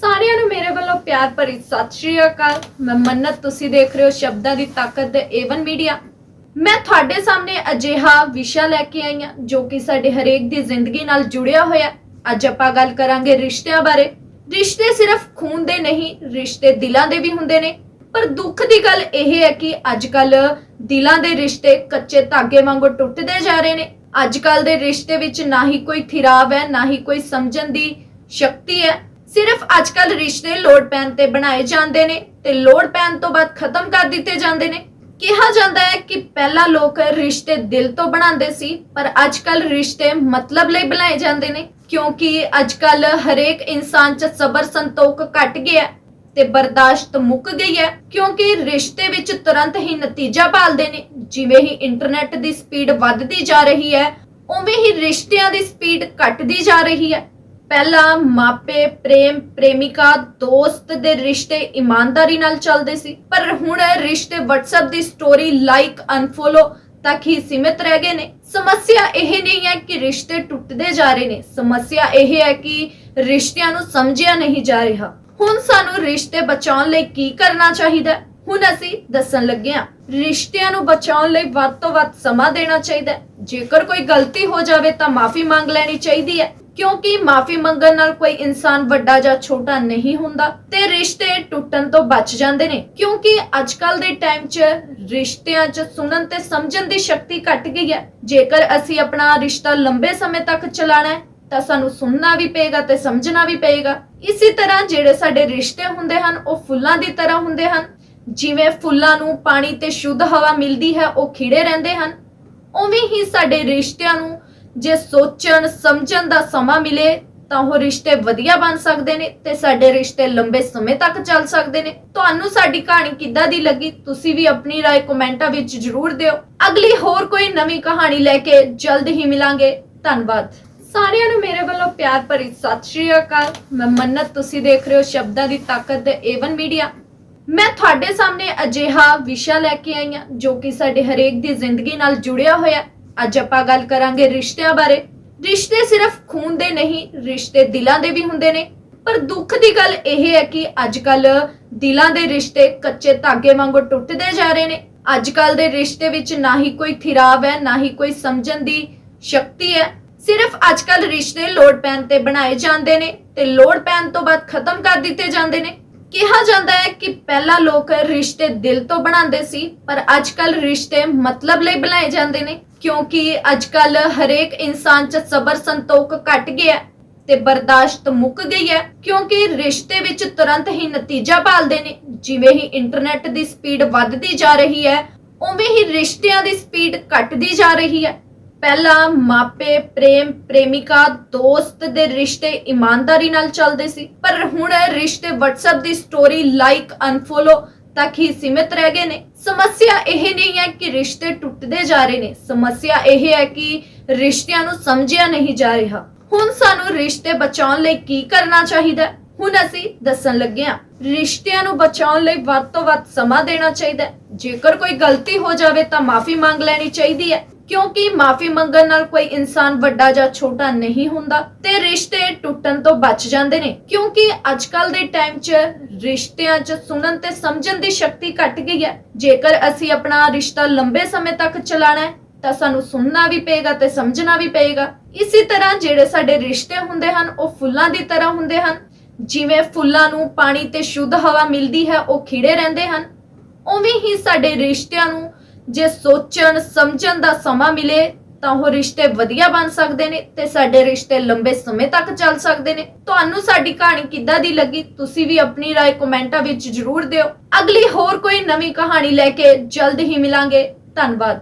ਸਾਰਿਆਂ ਨੂੰ ਮੇਰੇ ਵੱਲੋਂ ਪਿਆਰ ਭਰੀ ਸਤਿ ਸ਼੍ਰੀ ਅਕਾਲ। ਮੈਂ ਮੰਨਤ, ਤੁਸੀਂ ਦੇਖ ਰਹੇ ਹੋ ਸ਼ਬਦਾਂ ਦੀ ਤਾਕਤ ਦੇ ਏਵਨ ਮੀਡੀਆ ਮੈਂ ਤੁਹਾਡੇ ਸਾਹਮਣੇ ਅਜਿਹਾ ਵਿਸ਼ਾ ਲੈ ਕੇ ਆਈ ਹਾਂ, ਜੋ ਕਿ ਸਾਡੇ ਹਰੇਕ ਦੀ ਜ਼ਿੰਦਗੀ ਨਾਲ ਜੁੜਿਆ ਹੋਇਆ ਅੱਜ ਆਪਾਂ ਗੱਲ ਕਰਾਂਗੇ ਰਿਸ਼ਤਿਆਂ ਬਾਰੇ। ਰਿਸ਼ਤੇ ਸਿਰਫ ਖੂਨ ਦੇ ਨਹੀਂ, ਰਿਸ਼ਤੇ ਦਿਲਾਂ ਦੇ ਵੀ ਹੁੰਦੇ ਨੇ। ਪਰ ਦੁੱਖ ਦੀ ਗੱਲ ਇਹ ਹੈ ਕਿ ਅੱਜ ਕੱਲ ਦਿਲਾਂ ਦੇ ਰਿਸ਼ਤੇ ਕੱਚੇ ਧਾਗੇ ਵਾਂਗੂ ਟੁੱਟਦੇ ਜਾ ਰਹੇ ਨੇ। ਅੱਜ ਕੱਲ ਦੇ ਰਿਸ਼ਤੇ ਵਿੱਚ ਨਾ ਹੀ ਕੋਈ ਥਿਰਾਵ ਹੈ, ਨਾ ਹੀ ਕੋਈ ਸਮਝਣ ਦੀ ਸ਼ਕਤੀ ਹੈ। ਸਿਰਫ ਅੱਜ ਕੱਲ ਰਿਸ਼ਤੇ ਲੋੜ ਪੈਣ ਤੇ ਬਣਾਏ ਜਾਂਦੇ ਨੇ ਤੇ ਲੋੜ ਪੈਣ ਤੋਂ ਬਾਅਦ ਖਤਮ ਕਰ ਦਿੱਤੇ ਜਾਂਦੇ ਨੇ। ਕਿਹਾ ਜਾਂਦਾ ਹੈ ਕਿ ਪਹਿਲਾਂ ਲੋਕ ਰਿਸ਼ਤੇ ਦਿਲ ਤੋਂ ਬਣਾਉਂਦੇ ਸੀ, ਪਰ ਅੱਜ ਰਿਸ਼ਤੇ ਮਤਲਬ ਲਈ ਬਣਾਏ ਜਾਂਦੇ ਨੇ, ਕਿਉਂਕਿ ਅੱਜ ਹਰੇਕ ਇਨਸਾਨ 'ਚ ਸਬਰ ਸੰਤੋਖ ਘਟ ਗਿਆ ਤੇ ਬਰਦਾਸ਼ਤ ਮੁੱਕ ਗਈ ਹੈ, ਕਿਉਂਕਿ ਰਿਸ਼ਤੇ ਵਿੱਚ ਤੁਰੰਤ ਹੀ ਨਤੀਜਾ ਭਾਲਦੇ ਨੇ। ਜਿਵੇਂ ਹੀ ਇੰਟਰਨੈਟ ਦੀ ਸਪੀਡ ਵੱਧਦੀ ਜਾ ਰਹੀ ਹੈ, ਉਵੇਂ ਹੀ ਰਿਸ਼ਤਿਆਂ ਦੀ ਸਪੀਡ ਘਟਦੀ ਜਾ ਰਹੀ ਹੈ। ਪਹਿਲਾਂ ਮਾਪੇ, ਪ੍ਰੇਮ, ਪ੍ਰੇਮਿਕਾ, ਦੋਸਤ ਦੇ ਰਿਸ਼ਤੇ ਇਮਾਨਦਾਰੀ ਨਾਲ ਚੱਲਦੇ ਸੀ, ਪਰ ਹੁਣ ਇਹ ਰਿਸ਼ਤੇ WhatsApp ਦੀ ਸਟੋਰੀ ਲਾਈਕ ਅਨਫੋਲੋ ਤੱਕ ਹੀ ਸੀਮਿਤ ਰਹਿ ਗਏ ਨੇ ਸਮੱਸਿਆ ਇਹ ਨਹੀਂ ਹੈ ਕਿ ਰਿਸ਼ਤੇ ਟੁੱਟਦੇ ਜਾ ਰਹੇ ਨੇ, ਸਮੱਸਿਆ ਇਹ ਹੈ ਕਿ ਰਿਸ਼ਤਿਆਂ ਨੂੰ ਸਮਝਿਆ ਨਹੀਂ ਜਾ ਰਿਹਾ ਹੁਣ ਸਾਨੂੰ ਰਿਸ਼ਤੇ ਬਚਾਉਣ ਲਈ ਕੀ ਕਰਨਾ ਚਾਹੀਦਾ ਹੈ? ਹੁਣ ਅਸੀਂ ਦੱਸਣ ਲੱਗੇ ਹਾਂ, ਰਿਸ਼ਤਿਆਂ ਨੂੰ ਬਚਾਉਣ ਲਈ ਵੱਧ ਤੋਂ ਵੱਧ ਸਮਾਂ ਦੇਣਾ ਚਾਹੀਦਾ ਹੈ। ਜੇਕਰ ਕੋਈ ਗਲਤੀ ਹੋ ਜਾਵੇ ਤਾਂ ਮਾਫੀ ਮੰਗ ਲੈਣੀ ਚਾਹੀਦੀ ਹੈ ਕਿਉਂਕਿ ਮਾਫੀ ਮੰਗਣ ਨਾਲ ਕੋਈ ਇਨਸਾਨ ਵੱਡਾ ਜਾਂ ਛੋਟਾ ਨਹੀਂ ਹੁੰਦਾ ਤੇ ਰਿਸ਼ਤੇ ਟੁੱਟਣ ਤੋਂ ਬਚ ਜਾਂਦੇ ਨੇ। ਕਿਉਂਕਿ ਅੱਜ ਦੇ ਟਾਈਮ 'ਚ ਰਿਸ਼ਤਿਆਂ 'ਚ ਸੁਣਨ ਤੇ ਸਮਝਣ ਦੀ ਸ਼ਕਤੀ ਘਟ ਗਈ ਹੈ। ਜੇਕਰ ਅਸੀਂ ਆਪਣਾ ਰਿਸ਼ਤਾ ਲੰਬੇ ਸਮੇਂ ਤੱਕ ਚਲਾਣਾ ਹੈ, ਤਾਂ ਸਾਨੂੰ ਸੁਣਨਾ ਵੀ ਪਏਗਾ ਤੇ ਸਮਝਣਾ ਵੀ ਪਏਗਾ। ਇਸੇ ਤਰ੍ਹਾਂ ਜਿਹੜੇ ਸਾਡੇ ਰਿਸ਼ਤੇ ਹੁੰਦੇ ਹਨ, ਉਹ ਫੁੱਲਾਂ ਦੀ ਤਰ੍ਹਾਂ ਹੁੰਦੇ ਹਨ। ਜਿਵੇਂ ਫੁੱਲਾਂ ਨੂੰ ਪਾਣੀ ਤੇ ਸ਼ੁੱਧ ਹਵਾ ਮਿਲਦੀ ਹੈ, ਉਹ ਖਿੜੇ ਰਹਿੰਦੇ ਹਨ। ਉਵੇਂ ਹੀ ਸਾਡੇ ਰਿਸ਼ਤਿਆਂ ਨੂੰ ਜੇ ਸੋਚਣ ਸਮਝਣ ਦਾ ਸਮਾਂ ਮਿਲੇ ਤਾਂ ਉਹ ਰਿਸ਼ਤੇ ਵਧੀਆ ਬਣ ਸਕਦੇ ਨੇ ਤੇ ਸਾਡੇ ਰਿਸ਼ਤੇ ਲੰਬੇ ਸਮੇਂ ਤੱਕ ਚੱਲ ਸਕਦੇ ਨੇ ਤੁਹਾਨੂੰ ਸਾਡੀ ਕਹਾਣੀ ਕਿੱਦਾਂ ਦੀ ਲੱਗੀ ਤੁਸੀਂ ਵੀ ਆਪਣੀ رائے ਕਮੈਂਟਾਂ ਵਿੱਚ ਜ਼ਰੂਰ ਦਿਓ ਅਗਲੀ ਹੋਰ ਕੋਈ ਨਵੀਂ ਕਹਾਣੀ ਲੈ ਕੇ ਜਲਦ ਹੀ ਮਿਲਾਂਗੇ ਧੰਨਵਾਦ ਸਾਰਿਆਂ ਨੂੰ ਮੇਰੇ ਵੱਲੋਂ ਪਿਆਰ ਭਰੀ ਸਤਿ ਸ਼੍ਰੀ ਅਕਾਲ ਮੈਂ ਮੰਨਤ ਤੁਸੀਂ ਦੇਖ ਰਹੇ ਹੋ ਸ਼ਬਦਾਂ ਦੀ ਤਾਕਤ ਦੇ ਏਵਨ ਮੀਡੀਆ ਮੈਂ ਤੁਹਾਡੇ ਸਾਹਮਣੇ ਅਜਿਹਾ ਵਿਸ਼ਾ ਲੈ ਕੇ ਆਈ ਹਾਂ ਜੋ ਕਿ ਸਾਡੇ ਹਰੇਕ ਦੀ ਜ਼ਿੰਦਗੀ ਨਾਲ ਜੁੜਿਆ ਹੋਇਆ ਹੈ। ਅੱਜ ਆਪਾਂ ਗੱਲ ਕਰਾਂਗੇ ਰਿਸ਼ਤਿਆਂ ਬਾਰੇ। ਰਿਸ਼ਤੇ ਸਿਰਫ ਖੂਨ ਦੇ ਨਹੀਂ, ਰਿਸ਼ਤੇ ਦਿਲਾਂ ਦੇ ਵੀ ਹੁੰਦੇ ਨੇ। ਪਰ ਦੁੱਖ ਦੀ ਗੱਲ ਇਹ ਹੈ ਕਿ ਅੱਜ ਕੱਲ ਦਿਲਾਂ ਦੇ ਰਿਸ਼ਤੇ ਕੱਚੇ ਧਾਗੇ ਵਾਂਗੂ ਟੁੱਟਦੇ ਜਾ ਰਹੇ ਨੇ। ਅੱਜ ਕੱਲ ਦੇ ਰਿਸ਼ਤੇ ਵਿੱਚ ਨਾ ਹੀ ਕੋਈ ਥਿਰਾਵ ਹੈ, ਨਾ ਹੀ ਕੋਈ ਸਮਝਣ ਦੀ ਸ਼ਕਤੀ ਹੈ। ਸਿਰਫ ਅੱਜ ਕੱਲ ਰਿਸ਼ਤੇ ਲੋੜ ਪੈਣ ਤੇ ਬਣਾਏ ਜਾਂਦੇ ਨੇ ਤੇ ਲੋੜ ਪੈਣ ਤੋਂ ਬਾਅਦ ਖਤਮ ਕਰ ਦਿੱਤੇ ਜਾਂਦੇ ਨੇ। ਕਿਹਾ ਜਾਂਦਾ ਹੈ ਕਿ ਪਹਿਲਾਂ ਲੋਕ ਰਿਸ਼ਤੇ ਦਿਲ ਤੋਂ ਬਣਾਉਂਦੇ ਸੀ, ਪਰ ਅੱਜ ਰਿਸ਼ਤੇ ਮਤਲਬ ਲਈ ਬਣਾਏ ਜਾਂਦੇ ਨੇ, ਕਿਉਂਕਿ ਅੱਜ ਹਰੇਕ ਇਨਸਾਨ 'ਚ ਸਬਰ ਸੰਤੋਖ ਘਟ ਗਿਆ ਤੇ ਬਰਦਾਸ਼ਤ ਮੁੱਕ ਗਈ ਹੈ, ਕਿਉਂਕਿ ਰਿਸ਼ਤੇ ਵਿੱਚ ਤੁਰੰਤ ਹੀ ਨਤੀਜਾ ਭਾਲਦੇ ਨੇ। ਜਿਵੇਂ ਹੀ ਇੰਟਰਨੈਟ ਦੀ ਸਪੀਡ ਵੱਧਦੀ ਜਾ ਰਹੀ ਹੈ, ਉਵੇਂ ਹੀ ਰਿਸ਼ਤਿਆਂ ਦੀ ਸਪੀਡ ਘਟਦੀ ਜਾ ਰਹੀ ਹੈ। ਪਹਿਲਾਂ ਮਾਪੇ, ਪ੍ਰੇਮ, ਪ੍ਰੇਮਿਕਾ, ਦੋਸਤ ਦੇ ਰਿਸ਼ਤੇ ਇਮਾਨਦਾਰੀ ਨਾਲ ਚੱਲਦੇ ਸੀ, ਪਰ ਹੁਣ ਇਹ ਰਿਸ਼ਤੇ WhatsApp ਦੀ ਸਟੋਰੀ ਲਾਈਕ ਅਨਫੋਲੋ ਤੱਕ ਹੀ ਸੀਮਿਤ ਰਹਿ ਗਏ ਨੇ। ਸਮੱਸਿਆ ਇਹ ਨਹੀਂ ਹੈ ਕਿ ਰਿਸ਼ਤੇ ਟੁੱਟਦੇ ਜਾ ਰਹੇ ਨੇ, ਸਮੱਸਿਆ ਇਹ ਹੈ ਕਿ ਰਿਸ਼ਤਿਆਂ ਨੂੰ ਸਮਝਿਆ ਨਹੀਂ ਜਾ ਰਿਹਾ। ਹੁਣ ਸਾਨੂੰ ਰਿਸ਼ਤੇ ਬਚਾਉਣ ਲਈ ਕੀ ਕਰਨਾ ਚਾਹੀਦਾ ਹੁਣ ਅਸੀਂ ਦੱਸਣ ਲੱਗੇ ਹਾਂ, ਰਿਸ਼ਤਿਆਂ ਨੂੰ ਬਚਾਉਣ ਲਈ ਵੱਧ ਤੋਂ ਵੱਧ ਸਮਾਂ ਦੇਣਾ ਚਾਹੀਦਾ ਹੈ। ਜੇਕਰ ਕੋਈ ਗਲਤੀ ਹੋ ਜਾਵੇ ਤਾਂ ਮਾਫੀ ਮੰਗ ਲੈਣੀ ਚਾਹੀਦੀ ਹੈ। ਕਿਉਂਕਿ ਮਾਫੀ ਮੰਗਣ ਨਾਲ ਕੋਈ ਇਨਸਾਨ ਵੱਡਾ ਜਾਂ ਛੋਟਾ ਨਹੀਂ ਹੁੰਦਾ ਤੇ ਰਿਸ਼ਤੇ ਟੁੱਟਣ ਤੋਂ ਬਚ ਜਾਂਦੇ ਨੇ। ਕਿਉਂਕਿ ਅੱਜ ਦੇ ਟਾਈਮ 'ਚ ਰਿਸ਼ਤਿਆਂ 'ਚ ਸੁਣਨ ਤੇ ਸਮਝਣ ਦੀ ਸ਼ਕਤੀ ਘਟ ਗਈ ਹੈ। ਜੇਕਰ ਅਸੀਂ ਆਪਣਾ ਰਿਸ਼ਤਾ ਲੰਬੇ ਸਮੇਂ ਤੱਕ ਚਲਾਣਾ ਹੈ, ਤਾਂ ਸਾਨੂੰ ਸੁਣਨਾ ਵੀ ਪਏਗਾ ਤੇ ਸਮਝਣਾ ਵੀ ਪਏਗਾ। ਇਸੇ ਤਰ੍ਹਾਂ ਜਿਹੜੇ ਸਾਡੇ ਰਿਸ਼ਤੇ ਹੁੰਦੇ ਹਨ, ਉਹ ਫੁੱਲਾਂ ਦੀ ਤਰ੍ਹਾਂ ਹੁੰਦੇ ਹਨ। ਜਿਵੇਂ ਫੁੱਲਾਂ ਨੂੰ ਪਾਣੀ ਤੇ ਸ਼ੁੱਧ ਹਵਾ ਮਿਲਦੀ ਹੈ, ਉਹ ਖਿੜੇ ਰਹਿੰਦੇ ਹਨ। ਉਵੇਂ ਹੀ ਸਾਡੇ ਰਿਸ਼ਤਿਆਂ ਨੂੰ ਜੇ ਸੋਚਣ ਸਮਝਣ ਦਾ ਸਮਾਂ ਮਿਲੇ ਤਾਂ ਉਹ ਰਿਸ਼ਤੇ ਵਧੀਆ ਬਣ ਸਕਦੇ ਨੇ ਤੇ ਸਾਡੇ ਰਿਸ਼ਤੇ ਲੰਬੇ ਸਮੇਂ ਤੱਕ ਚੱਲ ਸਕਦੇ ਨੇ ਤੁਹਾਨੂੰ ਸਾਡੀ ਕਹਾਣੀ ਕਿੱਦਾਂ ਦੀ ਲੱਗੀ ਤੁਸੀਂ ਵੀ ਆਪਣੀ رائے ਕਮੈਂਟਾਂ ਵਿੱਚ ਜ਼ਰੂਰ ਦਿਓ ਅਗਲੀ ਹੋਰ ਕੋਈ ਨਵੀਂ ਕਹਾਣੀ ਲੈ ਕੇ ਜਲਦ ਹੀ ਮਿਲਾਂਗੇ ਧੰਨਵਾਦ